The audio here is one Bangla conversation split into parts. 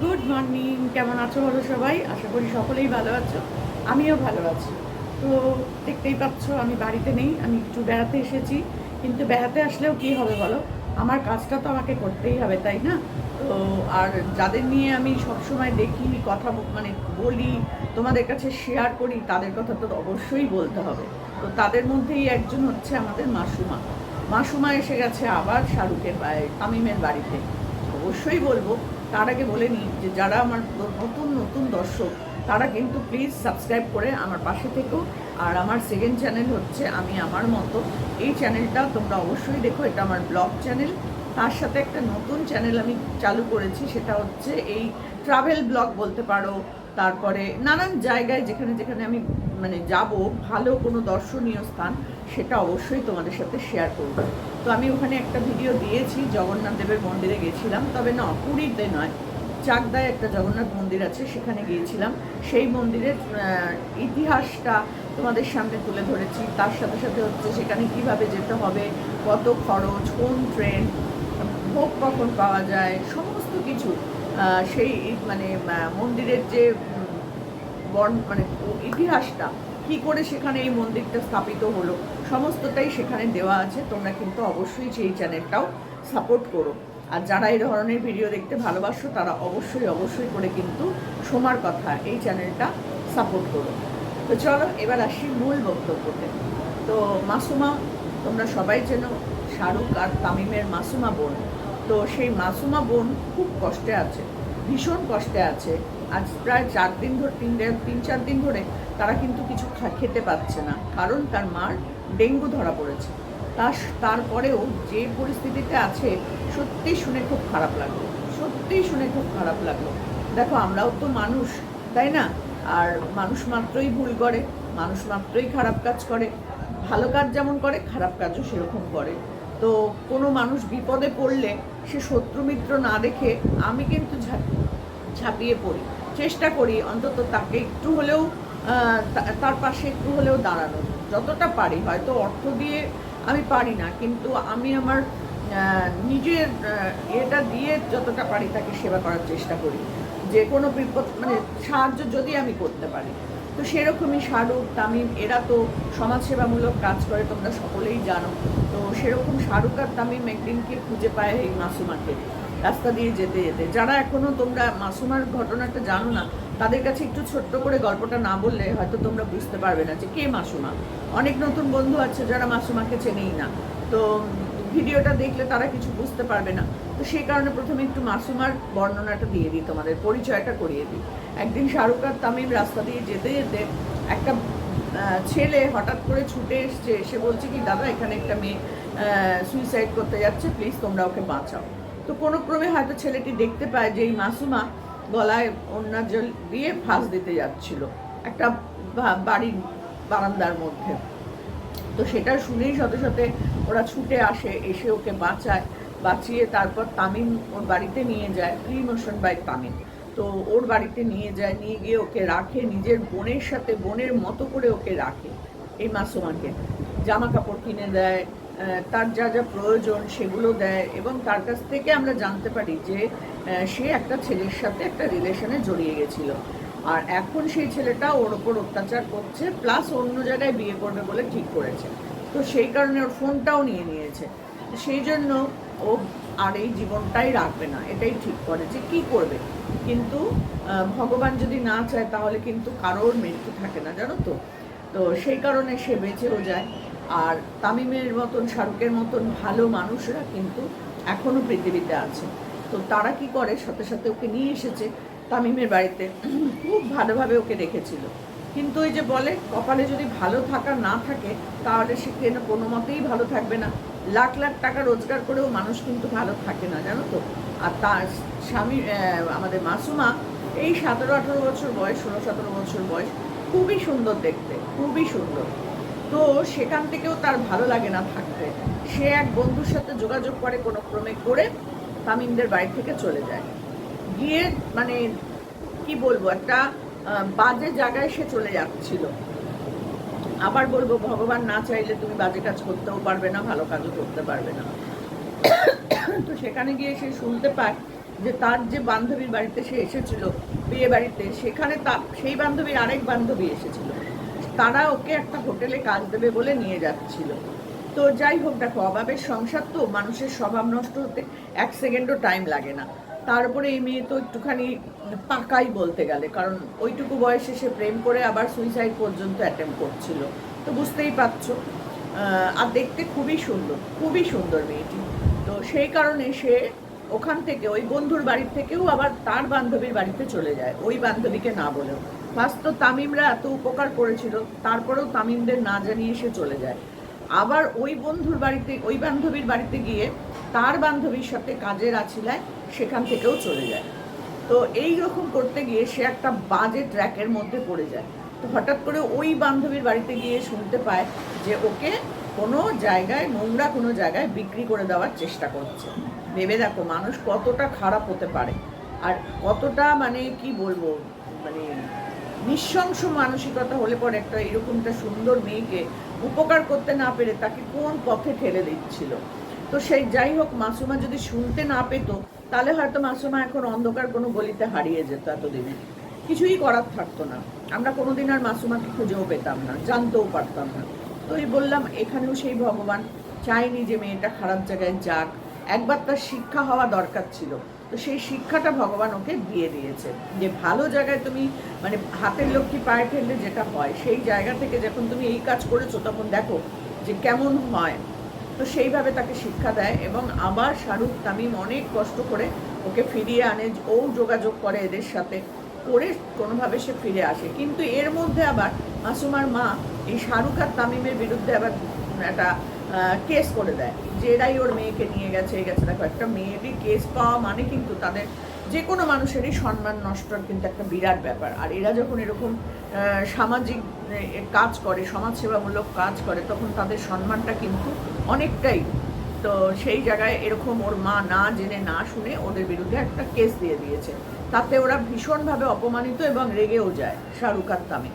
গুড মর্নিং কেমন আছো বলো সবাই? আশা করি সকলেই ভালো আছো। আমিও ভালো আছি। তো দেখতেই পাচ্ছ, আমি বাড়িতে নেই, আমি একটু বেড়াতে এসেছি। কিন্তু বেড়াতে আসলেও কি হবে বলো? আমার কাজটা তো আমাকে করতেই হবে, তাই না? তো আর যাদের নিয়ে আমি সবসময় দেখি, কথা মানে বলি, তোমাদের কাছে শেয়ার করি, তাদের কথা তো অবশ্যই বলতে হবে। তো তাদের মধ্যেই একজন হচ্ছে আমাদের মাসুমা। মাসুমা এসে গেছে আবার শাহরুখের তামিমের বাড়িতে। অবশ্যই বলব তার আগে বলে নিই যে যারা আমার নতুন নতুন দর্শক, তারা কিন্তু প্লিজ সাবস্ক্রাইব করে আমার পাশে থেকো। আর আমার সেকেন্ড চ্যানেল হচ্ছে আমি আমার মতো। এই চ্যানেলটা তোমরা অবশ্যই দেখো, এটা আমার ব্লগ চ্যানেল তার সাথে একটা নতুন চ্যানেল আমি চালু করেছি, সেটা হচ্ছে এই ট্রাভেল ব্লগ বলতে পারো। তারপরে নানান জায়গায় যেখানে যেখানে আমি মানে যাব, ভালো কোনো দর্শনীয় স্থান। সেটা অবশ্যই তোমাদের সাথে শেয়ার করব। তো আমি ওখানে একটা ভিডিও দিয়েছি, জগন্নাথ দেবের মন্দিরে গেছিলাম। তবে না পুরীতে নয়, চাকদায় একটা জগন্নাথ মন্দির আছে, সেখানে গিয়েছিলাম। সেই মন্দিরের ইতিহাসটা তোমাদের সামনে তুলে ধরেছি। তার সাথে সাথে হচ্ছে সেখানে কীভাবে যেতে হবে, কত খরচ, কোন ট্রেন, ভোগ কখন পাওয়া যায়, সমস্ত কিছু সেই মানে মন্দিরের যে বর্ণ মানে ইতিহাসটা কি করে সেখানে এই মন্দিরটা স্থাপিত হলো? সমস্তটাই সেখানে দেওয়া আছে। তোমরা কিন্তু অবশ্যই সেই চ্যানেলটাও সাপোর্ট করো। আর যারা এই ধরনের ভিডিও দেখতে ভালোবাসো, তারা অবশ্যই অবশ্যই করে কিন্তু সোমার কথা এই চ্যানেলটা সাপোর্ট করো। তো চলো, এবার আসি মূল বক্তব্যতে। তো মাসুমা, তোমরা সবাই যেন শাহরুখ আর তামিমের মাসুমা বোন। তো সেই মাসুমা বোন খুব কষ্টে আছে, ভীষণ কষ্টে আছে। আজ প্রায় চার দিন ধরে, তিন তিন চার দিন ধরে তারা কিন্তু কিছু খেতে পাচ্ছে না। কারণ তার মার ডেঙ্গু ধরা পড়েছে। তার তারপরেও যে পরিস্থিতিতে আছে সত্যি শুনে খুব খারাপ লাগল। সত্যি শুনে খুব খারাপ লাগল। দেখো, আমরাও তো মানুষ, তাই না? আর মানুষ মাত্রই ভুল করে, মানুষ মাত্রই খারাপ কাজ করে। ভালো কাজ যেমন করে, খারাপ কাজও সেরকম করে। তো কোনো মানুষ বিপদে পড়লে সে শত্রু মিত্র না দেখে আমি কিন্তু ঝাঁপ- ঝাঁপিয়ে পড়ি। চেষ্টা করি অন্তত তাকে একটু হলেও তার পাশে একটু হলেও দাঁড়ানো। যতটা পারি, হয়তো অর্থ দিয়ে আমি পারি না, কিন্তু আমি আমার নিজের এটা দিয়ে যতটা পারি তাকে সেবা করার চেষ্টা করি। যে কোনো বিপদ মানে সাহায্য যদি আমি করতে পারি। তো সেরকমই শাহরুখ, তামিম, এরা তো সমাজসেবামূলক কাজ করে, তোমরা সকলেই জানো। তো সেরকম শাহরুখ আর তামিম একদিনকে খুঁজে পায় এই মাসুমাকে। রাস্তা দিয়ে যেতে যেতে। যারা এখনও তোমরা মাসুমার ঘটনাটা জানো না, তাদের কাছে একটু ছোট্ট করে গল্পটা না বললে হয়তো তোমরা বুঝতে পারবে না যে কে মাসুমা। অনেক নতুন বন্ধু আছে যারা মাসুমাকে চেনেই না। তো ভিডিওটা দেখলে তারা কিছু বুঝতে পারবে না। তো সেই কারণে প্রথমে একটু মাসুমার বর্ণনাটা দিয়ে দিই তোমাদের, পরিচয়টা করিয়ে দিই। একদিন শাহরুখ আর তামিম রাস্তা দিয়ে যেতে যেতে একটা ছেলে হঠাৎ করে ছুটে এসছে। এসে বলছে কি, দাদা, এখানে একটা মেয়ে সুইসাইড করতে যাচ্ছে প্লিজ তোমরা ওকে বাঁচাও। তো কোনো ক্রমে হয়তো ছেলেটি দেখতে পায় যে এই মাসুমা গলায় অন্য জল দিয়ে ফাঁস দিতে যাচ্ছিল একটা বাড়ির বারান্দার মধ্যে। তো সেটা শুনেই সাথে সাথে ওরা ছুটে আসে, এসে ওকে বাঁচায়, বাঁচিয়ে তারপর তামিম ওর বাড়িতে নিয়ে যায় প্রি মোশন বাই তামিম। তো ওর বাড়িতে নিয়ে যায়, নিয়ে গিয়ে ওকে রাখে, নিজের বোনের সাথে, বোনের মতো করে ওকে রাখে এই মাসুমাকে। জামা কাপড় কিনে দেয় তার যা যা প্রয়োজন সেগুলো দেয় এবং তার কাছ থেকে আমরা জানতে পারি যে সে একটা ছেলের সাথে একটা রিলেশনে জড়িয়ে গেছিল। আর এখন সেই ছেলেটা ওর ওপর অত্যাচার করছে, প্লাস অন্য জায়গায় বিয়ে করবে বলে ঠিক করেছে। তো সেই কারণে ওর ফোনটাও নিয়ে নিয়েছে। সেই জন্য ও আর এই জীবনটাই রাখবে না, এটাই ঠিক করে যে কি করবে। কিন্তু ভগবান যদি না চায় তাহলে কিন্তু কারোর মৃত্যু থাকে না, জানো তো? তো সেই কারণে সে বেঁচেও যায়। আর তামিমের মতন, শাহরুখের মতন ভালো মানুষরা কিন্তু এখনও পৃথিবীতে আছে। তো তারা কি করে? সাথে সাথে ওকে নিয়ে এসেছে। তামিমের বাড়িতে খুব ভালোভাবে ওকে রেখেছিল। কিন্তু ওই যে বলে, কপালে যদি ভালো থাকা না থাকে, তাহলে সে কেন কোনো মতেই ভালো থাকবে না? লাখ লাখ টাকা রোজগার করেও মানুষ কিন্তু ভালো থাকে না, জানো তো? আর তার স্বামী আমাদের মাসুমা, এই সতেরো আঠেরো বছর বয়স, ষোলো সতেরো বছর বয়স, খুবই সুন্দর দেখতে, খুবই সুন্দর। তো সেখান থেকেও তার ভালো লাগে না থাকতে। সে এক বন্ধুর সাথে যোগাযোগ করে কোনো ক্রমে করে তামিমদের বাড়ি থেকে চলে যায়। গিয়ে মানে কি বলব, একটা বাজে জায়গায় সে চলে যাচ্ছিল। আবার বলব, ভগবান না চাইলে তুমি বাজে কাজ করতেও পারবে না, ভালো কাজও করতে পারবে না। তো সেখানে গিয়ে সে শুনতে পায় যে তার যে বান্ধবীর বাড়িতে সে এসেছিল, বিয়ে বাড়িতে, সেখানে তা, সেই বান্ধবীর আরেক বান্ধবী এসেছিল। তারা ওকে একটা হোটেলে কাজ দেবে বলে নিয়ে যাচ্ছিল। তো যাই হোক, দেখো, অভাবের সংসার তো মানুষের স্বভাব নষ্ট হতে এক সেকেন্ডও টাইম লাগে না। তারপরে এই মেয়ে তো একটুখানি পাকাই বলতে গেলে, কারণ ওইটুকু বয়সে সে প্রেম করে আবার সুইসাইড পর্যন্ত অ্যাটেম্প করছিল। তো বুঝতেই পারছ আর দেখতে খুবই সুন্দর খুবই সুন্দর মেয়েটি। তো সেই কারণে সে ওখান থেকে, ওই বন্ধুর বাড়ির থেকেও আবার তার বান্ধবীর বাড়িতে চলে যায়, ওই বান্ধবীকে না বলেও। ফার্স্ট তো তামিমরা এত উপকার করেছিল, তারপরেও তামিমদের না জানিয়ে সে চলে যায়। আবার ওই বন্ধুর বাড়িতে, ওই বান্ধবীর বাড়িতে গিয়ে তার বান্ধবীর সাথে কাজের আছিলায়, সেখান থেকেও চলে যায়। তো এই রকম করতে গিয়ে সে একটা বাজে ট্র্যাকের মধ্যে পড়ে যায়। তো হঠাৎ করে ওই বান্ধবীর বাড়িতে গিয়ে শুনতে পায় যে ওকে কোনো জায়গায়, নোংরা কোনো জায়গায় বিক্রি করে দেওয়ার চেষ্টা করছে। ভেবে দেখো, মানুষ কতটা খারাপ হতে পারে। আর কতটা মানে কি বলব মানে নিঃশংস মানসিকতা হলে পরে একটা এরকমটা সুন্দর মেয়েকে উপকার করতে না পেরে তাকে কোন পথে ঠেলে দিচ্ছিল? তো সেই যাই হোক, মাসুমা যদি শুনতে না পেতো, তাহলে হয়তো মাসুমা এখন অন্ধকার কোনো গলিতে হারিয়ে যেত এতদিনে। কিছুই করার থাকতো না। আমরা কোনোদিন আর মাসুমাকে খুঁজেও পেতাম না, জানতেও পারতাম না। তো এই বললাম, এখানেও সেই ভগবান। চাইনি যে মেয়েটা খারাপ জায়গায় যাক। একবার তার শিক্ষা হওয়া দরকার ছিল। তো সেই শিক্ষাটা ভগবান ওকে দিয়ে দিয়েছে। যে ভালো জায়গায় তুমি মানে হাতের লক্ষ্মী পায়ে ফেললে যেটা হয়, সেই জায়গা থেকে যখন তুমি এই কাজ করেছ তখন দেখো যে কেমন হয়। তো সেইভাবে তাকে শিক্ষা দেয় এবং আবার শাহরুখ তামিম অনেক কষ্ট করে ওকে ফিরিয়ে আনে। ও যোগাযোগ করে এদের সাথে। করে কোনোভাবে সে ফিরে আসে। কিন্তু এর মধ্যে আবার মাসুমার মা এই শাহরুখ আর তামিমের বিরুদ্ধে আবার একটা কেস করে দেয়। যে এরাই ওর মেয়েকে নিয়ে গেছে, এই গেছে, দেখো, একটা মেয়েরই কেস পাওয়া মানে কিন্তু তাদের যে কোনো মানুষেরই সম্মান নষ্টর কিন্তু একটা বিরাট ব্যাপার। আর এরা যখন এরকম সামাজিক কাজ করে, সমাজসেবামূলক কাজ করে, তখন তাদের সম্মানটা কিন্তু অনেকটাই। তো সেই জায়গায় এরকম ওর মা না জেনে, না শুনে ওদের বিরুদ্ধে একটা কেস দিয়ে দিয়েছে। তাতে ওরা ভীষণভাবে অপমানিত এবং রেগেও যায়, শাহরুখ তামিম।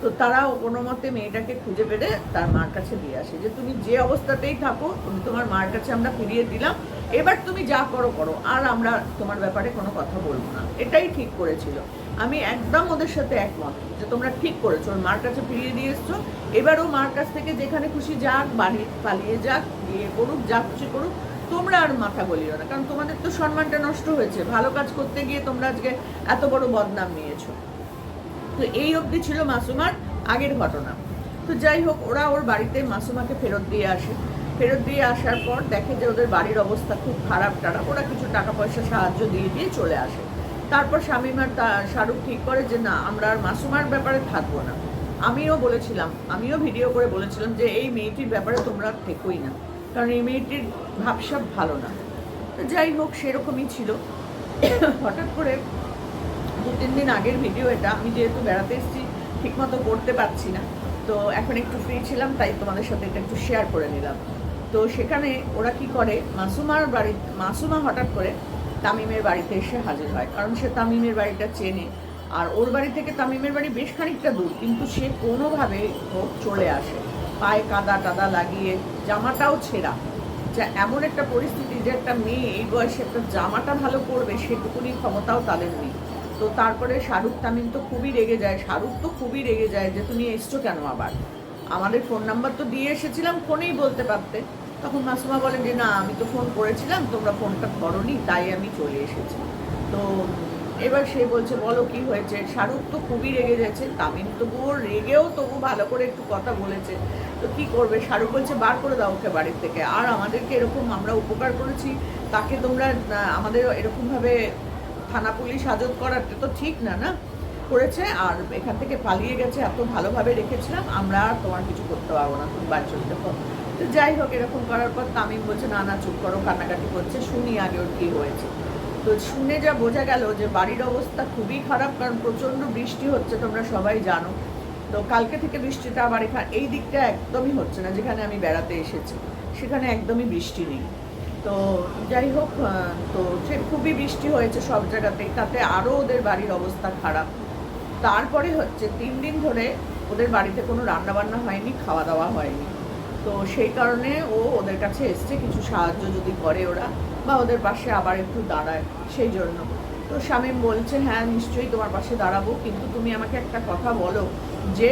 তো তারা কোনো মতে মেয়েটাকে খুঁজে পেলে তার মার কাছে দিয়ে আসে যে, তুমি যে অবস্থাতেই থাকো তুমি তোমার মার কাছে আমরা ফিরিয়ে দিলাম, এবার তুমি যা করো করো, আর আমরা তোমার ব্যাপারে কোনো কথা বলব না। এটাই ঠিক করেছিল। আমি একদম ওদের সাথে একমত যে, তোমরা ঠিক করেছ, ওর মার কাছে ফিরিয়ে দিয়ে এসছো এবারও মার কাছ থেকে যেখানে খুশি যাক, বাড়ি পালিয়ে যাক বিয়ে করুক, যা খুশি করুক তোমরা আর মাথা বলিও না, কারণ তোমাদের তো সম্মানটা নষ্ট হয়েছে। ভালো কাজ করতে গিয়ে তোমরা আজকে এত বড় বদনাম নিয়েছো। তো এই অবধি ছিল মাসুমার আগের ঘটনা। তো যাই হোক, ওরা ওর বাড়িতে মাসুমাকে ফেরত দিয়ে আসে। ফেরত দিয়ে আসার পর দেখে যে ওদের বাড়ির অবস্থা খুব খারাপ টারা ওরা কিছু টাকা পয়সা সাহায্য দিয়ে দিয়ে চলে আসে। তারপর শামিমার তা, শাহরুখ ঠিক করে যে, না, আমরা আর মাসুমার ব্যাপারে থাকব না। আমিও বলেছিলাম, আমিও ভিডিও করে বলেছিলাম যে, এই মেয়েটির ব্যাপারে তোমরা থেকোই না। কারণ এই মেয়েটির ভাবসাব ভালো না। তো যাই হোক, সেরকমই ছিল। হঠাৎ করে দু তিন দিন আগের ভিডিও এটা, আমি যেহেতু বেড়াতে এসেছি, ঠিকমতো করতে পারছি না। তো এখন একটু ফ্রি ছিলাম, তাই তোমাদের সাথে এটা একটু শেয়ার করে নিলাম। তো সেখানে ওরা কি করে, মাসুমার বাড়ি, মাসুমা হঠাৎ করে তামিমের বাড়িতে এসে হাজির হয়। কারণ সে তামিমের বাড়িটা চেনে। আর ওর বাড়ি থেকে তামিমের বাড়ি বেশ খানিকটা দূর, কিন্তু সে কোনোভাবে চলে আসে। পায়ে কাদা টাদা লাগিয়ে জামাটাও ছেঁড়া। যা এমন একটা পরিস্থিতি যে একটা মেয়ে এই বয়সে একটা জামাটা ভালো পরবে, সেটুকুনি ক্ষমতাও তাদের নেই। তো তারপরে শাহরুখ তামিম তো খুবই রেগে যায়, শাহরুখ তো খুবই রেগে যায় যে, তুমি এসছো কেন আবার? আমাদের ফোন নাম্বার তো দিয়ে এসেছিলাম ফোনেই বলতে পারতে। তখন মাসুমা বলে যে, না, আমি তো ফোন করেছিলাম, তোমরা ফোনটা ধরোনি তাই আমি চলে এসেছি। এবার সে বলছে, বলো কি হয়েছে? শাহরুখ তো খুবই রেগে যাচ্ছে তামিম তবুও রেগেও তবু ভালো করে একটু কথা বলেছে। তো কি করবে? শাহরুখ বলছে, বার করে দাও ওকে বাড়ির থেকে। আর আমাদেরকে এরকম আমরা উপকার করেছি, তাকে তোমরা আমাদের এরকমভাবে থানা পুলিশ হাজত করাটা তো ঠিক না না? করেছে, আর এখান থেকে পালিয়ে গেছে, এত ভালোভাবে রেখেছিলাম, আমরা আর তোমার কিছু করতে পারব না, তুমি বাড়ি চলতে পারো তো যাই হোক, এরকম করার পর তামিম বলছে, না না, চুপ করো, কান্নাকাটি করছে, শুনি আগে ওর কী হয়েছে। তো শুনে যা বোঝা গেল যে বাড়ির অবস্থা খুবই খারাপ, কারণ প্রচণ্ড বৃষ্টি হচ্ছে, তোমরা সবাই জানো। তো কালকে থেকে বৃষ্টিটা আবার এখানে, এই দিকটা একদমই হচ্ছে না, যেখানে আমি বেড়াতে এসেছি, সেখানে একদমই বৃষ্টি নেই। তো যাই হোক তো সে খুবই বৃষ্টি হয়েছে সব জায়গাতেই, তাতে আরও ওদের বাড়ির অবস্থা খারাপ। তারপরে হচ্ছে তিন দিন ধরে ওদের বাড়িতে কোনো রান্নাবান্না হয়নি খাওয়া দাওয়া হয়নি। তো সেই কারণে ও ওদের কাছে এসছে, কিছু সাহায্য যদি করে ওরা। বা ওদের পাশে আবার একটু দাঁড়ায়, সেই জন্য। তো স্বামী বলছে হ্যাঁ নিশ্চয়ই তোমার পাশে দাঁড়াবো, কিন্তু তুমি আমাকে একটা কথা বলো যে,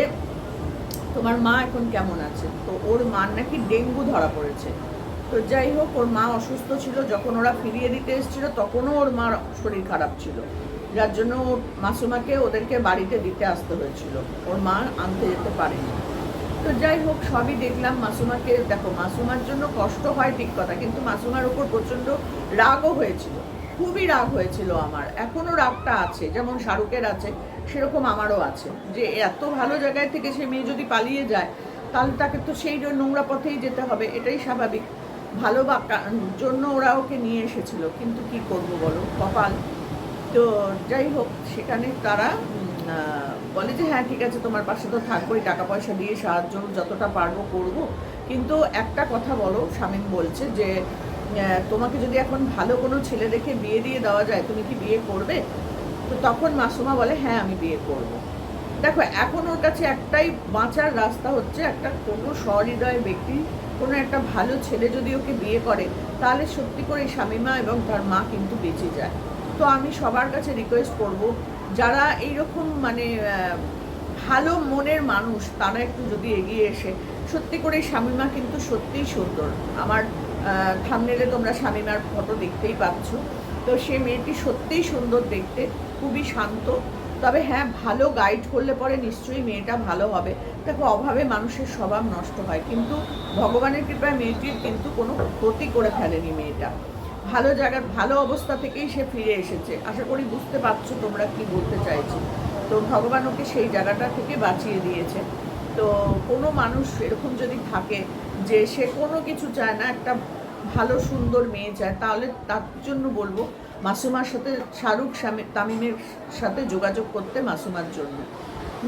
তোমার মা এখন কেমন আছে? তো ওর মার নাকি ডেঙ্গু ধরা পড়েছে। তো যাই হোক, ওর মা অসুস্থ ছিল, যখন ওরা ফিরিয়ে দিতে এসেছিল, তখনও ওর মার শরীর খারাপ ছিল। যার জন্য মাসুমাকে ওদেরকে বাড়িতে দিতে আসতে হয়েছিল। ওর মা আনতে যেতে পারেনি। তো যাই হোক, সবই দেখলাম। মাসুমাকে, দেখো, মাসুমার জন্য কষ্ট হয় ঠিক কথা, কিন্তু মাসুমার উপর প্রচণ্ড রাগও হয়েছিল। খুবই রাগ হয়েছিল আমার। এখনও রাগটা আছে, যেমন শাহরুখের আছে, সেরকম আমারও আছে। যে এত ভালো জায়গায় থেকে সে মেয়ে যদি পালিয়ে যায়, তাহলে তাকে তো সেই নোংরা পথেই যেতে হবে, এটাই স্বাভাবিক। ভালো বা জন্য ওরা ওকে নিয়ে এসেছিল, কিন্তু কি করব বলো, কপাল। তো যাই হোক, সেখানে তারা বলে যে হ্যাঁ ঠিক আছে, তোমার পাশে তো থাকবোই টাকা পয়সা দিয়ে সাহায্য যতটা পারব করব। কিন্তু একটা কথা বলো স্বামীন বলছে যে তোমাকে যদি এখন ভালো কোনো ছেলে দেখে বিয়ে দিয়ে দেওয়া যায়, তুমি কি বিয়ে করবে? তো তখন মাসুমা বলে হ্যাঁ আমি বিয়ে করব। দেখো, এখন ওর কাছে একটাই বাঁচার রাস্তা হচ্ছে একটা কোনো সহৃদয় ব্যক্তি, কোনো একটা ভালো ছেলে যদি ওকে বিয়ে করে, তাহলে সত্যি করে স্বামীমা এবং তার মা কিন্তু বেঁচে যায়। তো আমি সবার কাছে রিকোয়েস্ট করব যারা এইরকম মানে ভালো মনের মানুষ, তারা একটু যদি এগিয়ে এসে, সত্যি করে স্বামীমা কিন্তু সত্যিই সুন্দর। আমার থামনেলে তোমরা স্বামীমার ফটো দেখতেই পাচ্ছ। তো সে মেয়েটি সত্যিই সুন্দর দেখতে, খুবই শান্ত। তবে হ্যাঁ ভালো গাইড করলে পরে নিশ্চয়ই মেয়েটা ভালো হবে। দেখো, অভাবে মানুষের স্বভাব নষ্ট হয়। কিন্তু ভগবানের কৃপায় মেয়েটির কিন্তু কোনো ক্ষতি করে ফেলেনি মেয়েটা। ভালো জায়গার ভালো অবস্থা থেকেই সে ফিরে এসেছে। আশা করি বুঝতে পারছ তোমরা কি বলতে চাইছি। তো ভগবান ওকে সেই জায়গাটা থেকে বাঁচিয়ে দিয়েছে। তো কোনো মানুষ এরকম যদি থাকে যে সে কোনো কিছু চায় না, একটা ভালো সুন্দর মেয়ে চায়, তাহলে তার জন্য বলব মাসুমার সাথে শাহরুখ তামিমের সাথে যোগাযোগ করতে মাসুমার জন্য।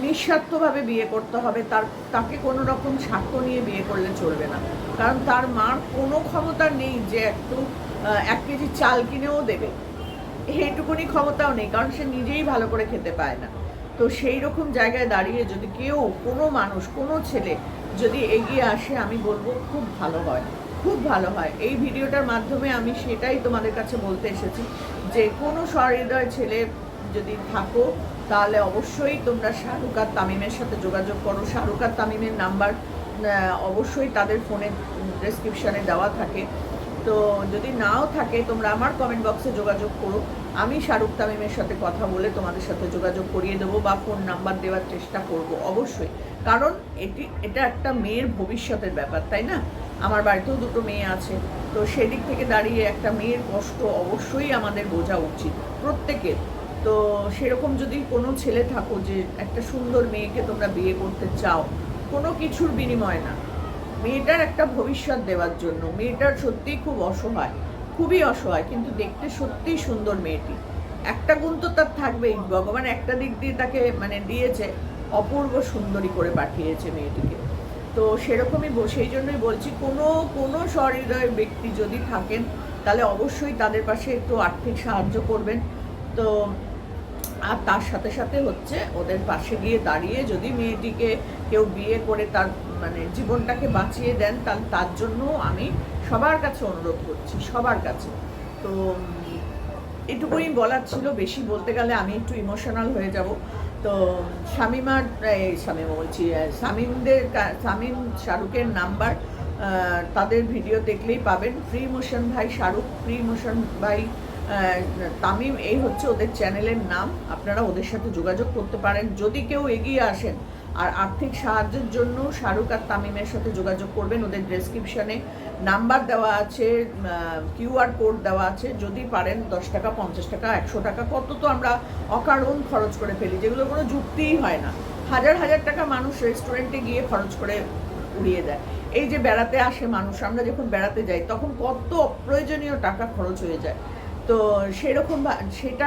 নিঃস্বার্থভাবে বিয়ে করতে হবে, তার তাকে কোনো রকম স্বার্থ নিয়ে বিয়ে করলে চলবে না। কারণ তার মার কোনো ক্ষমতা নেই যে একটু এক কেজি চাল কিনেও দেবে। এইটুকুনি ক্ষমতাও নেই, কারণ সে নিজেই ভালো করে খেতে পায় না। তো সেই রকম জায়গায় দাঁড়িয়ে যদি কেউ, কোনো মানুষ, কোনো ছেলে যদি এগিয়ে আসে, আমি বলব খুব ভালো হয়। খুব ভালো হয়। এই ভিডিওটার মাধ্যমে আমি সেটাই তোমাদের কাছে বলতে এসেছি যে, কোনো সহৃদয় ছেলে যদি থাকো, তাহলে অবশ্যই তোমরা শাহরুখ আর তামিমের সাথে যোগাযোগ করো। শাহরুখ আর তামিমের নাম্বার অবশ্যই তাদের ফোনে ডেসক্রিপশানে দেওয়া থাকে। তো যদি নাও থাকে, তোমরা আমার কমেন্ট বক্সে যোগাযোগ করো। আমি শাহরুখ তামিমের সাথে কথা বলে তোমাদের সাথে যোগাযোগ করিয়ে দেবো বা ফোন নাম্বার দেওয়ার চেষ্টা করব অবশ্যই। কারণ এটি, এটা একটা মেয়ের ভবিষ্যতের ব্যাপার, তাই না? আমার বাড়িতেও দুটো মেয়ে আছে, তো সেদিক থেকে দাঁড়িয়ে একটা মেয়ের কষ্ট অবশ্যই আমাদের বোঝা উচিত, প্রত্যেকের। তো সেরকম যদি কোনো ছেলে থাকো যে একটা সুন্দর মেয়েকে তোমরা বিয়ে করতে চাও, কোনো কিছুর বিনিময় না। মেয়েটার একটা ভবিষ্যৎ দেওয়ার জন্য। মেয়েটার সত্যিই খুব অসহায়, খুবই অসহায়, কিন্তু দেখতে সত্যিই সুন্দর মেয়েটি। একটা গুণ তো তার থাকবেই। ভগবান একটা দিক দিয়ে তাকে মানে দিয়েছে, অপূর্ব সুন্দরী করে পাঠিয়েছে মেয়েটিকে। তো সেরকমই সেই জন্যই বলছি, কোনো কোনো সহৃদয় ব্যক্তি যদি থাকেন, তাহলে অবশ্যই তাদের পাশে একটু আর্থিক সাহায্য করবেন। তো, আর তার সাথে সাথে হচ্ছে ওদের পাশে গিয়ে দাঁড়িয়ে যদি মেয়েটিকে কেউ বিয়ে করে তার মানে জীবনটাকে বাঁচিয়ে দেন তাহলে তার জন্য আমি সবার কাছে অনুরোধ করছি, সবার কাছে। তো এটুকুই বলার ছিল, বেশি বলতে গেলে আমি একটু ইমোশনাল হয়ে যাব। তো, শামিমার, এই শামিমা বলছি শামিমদের শামিম শাহরুখের নাম্বার তাদের ভিডিও দেখলেই পাবেন। ফ্রি মোশন ভাই শাহরুখ ফ্রি মোশন ভাই তামিম, এই হচ্ছে ওদের চ্যানেলের নাম। আপনারা ওদের সাথে যোগাযোগ করতে পারেন। যদি কেউ এগিয়ে আসেন আর আর্থিক সাহায্যের জন্য শাহরুখ আর তামিমের সাথে যোগাযোগ করবেন। ওদের ডেসক্রিপশনে নাম্বার দেওয়া আছে কিউআর কোড দেওয়া আছে। যদি পারেন দশ টাকা, পঞ্চাশ টাকা, একশো টাকা, কত তো আমরা অকারণ খরচ করে ফেলি, যেগুলো কোনো যুক্তিই হয় না। হাজার হাজার টাকা মানুষ রেস্টুরেন্টে গিয়ে খরচ করে উড়িয়ে দেয়। এই যে বেড়াতে আসে মানুষ, আমরা যখন বেড়াতে যাই, তখন কত অপ্রয়োজনীয় টাকা খরচ হয়ে যায়। তো সেরকম সেটা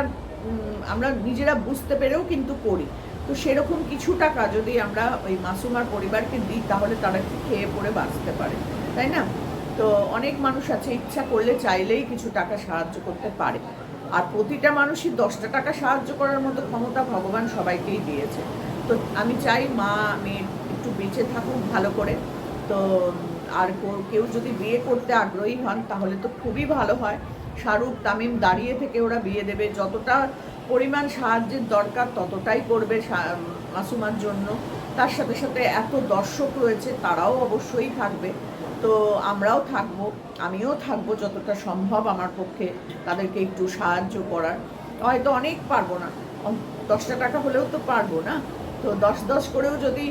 আমরা নিজেরা বুঝতে পেরেও কিন্তু করি। তো সেরকম কিছু টাকা যদি আমরা ওই মাসুমার পরিবারকে দিই, তাহলে তারা একটু খেয়ে পড়ে বাঁচতে পারে? তাই না? তো অনেক মানুষ আছে, ইচ্ছা করলে চাইলেই কিছু টাকা সাহায্য করতে পারে। আর প্রতিটা মানুষই দশটা টাকা সাহায্য করার মতো ক্ষমতা ভগবান সবাইকেই দিয়েছে। তো আমি চাই মা মেয়ে একটু বেঁচে থাকুক ভালো করে। তো আর কেউ যদি বিয়ে করতে আগ্রহী হন, তাহলে তো খুবই ভালো হয়। শাহরুখ তামিম দাঁড়িয়ে থেকে ওরা বিয়ে দেবে। যতটা পরিমাণ সাহায্যের দরকার ততটাই করবে মাসুমার জন্য। তার সাথে সাথে এত দর্শক রয়েছে, তারাও অবশ্যই থাকবে। তো আমরাও থাকব, আমিও থাকব যতটা সম্ভব আমার পক্ষে তাদেরকে একটু সাহায্য করার। হয়তো অনেক পারব না। দশটা টাকা হলেও তো পারব না। তো দশ দশ করেও যদি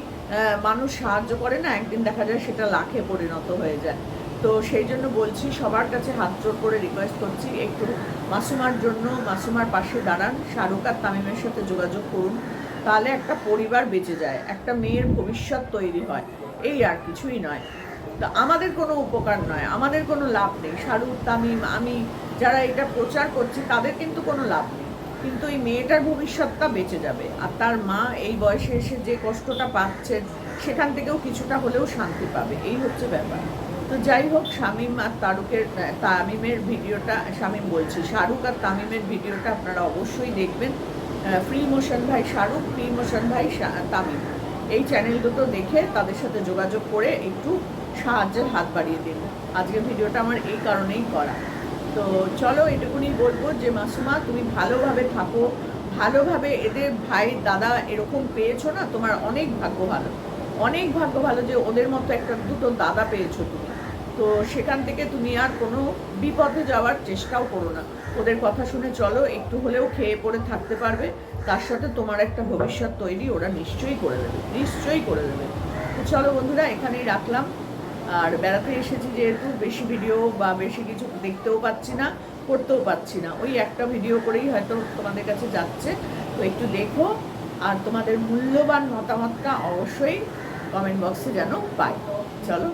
মানুষ সাহায্য করে না, একদিন দেখা যায় সেটা লাখে পরিণত হয়ে যায়। তো সেই জন্য বলছি, সবার কাছে হাত জোর করে রিকোয়েস্ট করছি, একটু মাসুমার জন্য, মাসুমার পাশে দাঁড়ান, শাহরুখ আর তামিমের সাথে যোগাযোগ করুন, তাহলে একটা পরিবার বেঁচে যায়, একটা মেয়ের ভবিষ্যৎ তৈরি হয়, এই আর কিছুই নয়। তো আমাদের কোনো উপকার নয়, আমাদের কোনো লাভ নেই, শাহরুখ, তামিম, আমি যারা এটা প্রচার করছি, তাদের কিন্তু কোনো লাভ নেই, কিন্তু এই মেয়েটার ভবিষ্যৎটা বেঁচে যাবে, আর তার মা এই বয়সে এসে যে কষ্টটা পাচ্ছে, সেখান থেকেও কিছুটা হলেও শান্তি পাবে, এই হচ্ছে ব্যাপার। তো যাই হোক, শামিম আর তারুকের তামিমের ভিডিওটা, শামিম বলছি, শাহরুখ আর তামিমের ভিডিওটা আপনারা অবশ্যই দেখবেন। ফ্রি মোশন ভাই শাহরুখ ফ্রি মোশন ভাই তামিম। এই চ্যানেল দুটো দেখে তাদের সাথে যোগাযোগ করে একটু সাহায্যের হাত বাড়িয়ে দিন। আজকের ভিডিওটা আমার এই কারণেই করা। তো চলো এটুকুনি বলব যে, মাসুমা, তুমি ভালোভাবে থাকো। ভালোভাবে এদের ভাই, দাদা এরকম পেয়েছ না? তোমার অনেক ভাগ্য ভালো। অনেক ভাগ্য ভালো যে, ওদের মতো একটা দুটো দাদা পেয়েছ তুমি। তো সেখান থেকে তুমি আর কোনো বিপদে যাওয়ার চেষ্টাও করো না। ওদের কথা শুনে চলো, একটু হলেও খেয়ে পড়ে থাকতে পারবে। তার সাথে তোমার একটা ভবিষ্যৎ তৈরি ওরা নিশ্চয়ই করে দেবে, নিশ্চয়ই করে দেবে। তো চলো বন্ধুরা, এখানেই রাখলাম। আর বেড়াতে এসেছি যেহেতু, বেশি ভিডিও বা বেশি কিছু দেখতেও পাচ্ছি না, করতেও পাচ্ছি না। ওই একটা ভিডিও করেই হয়তো তোমাদের কাছে যাচ্ছে। তো একটু দেখো, আর তোমাদের মূল্যবান মতামতটা অবশ্যই কমেন্ট বক্সে যেন পাই। চলো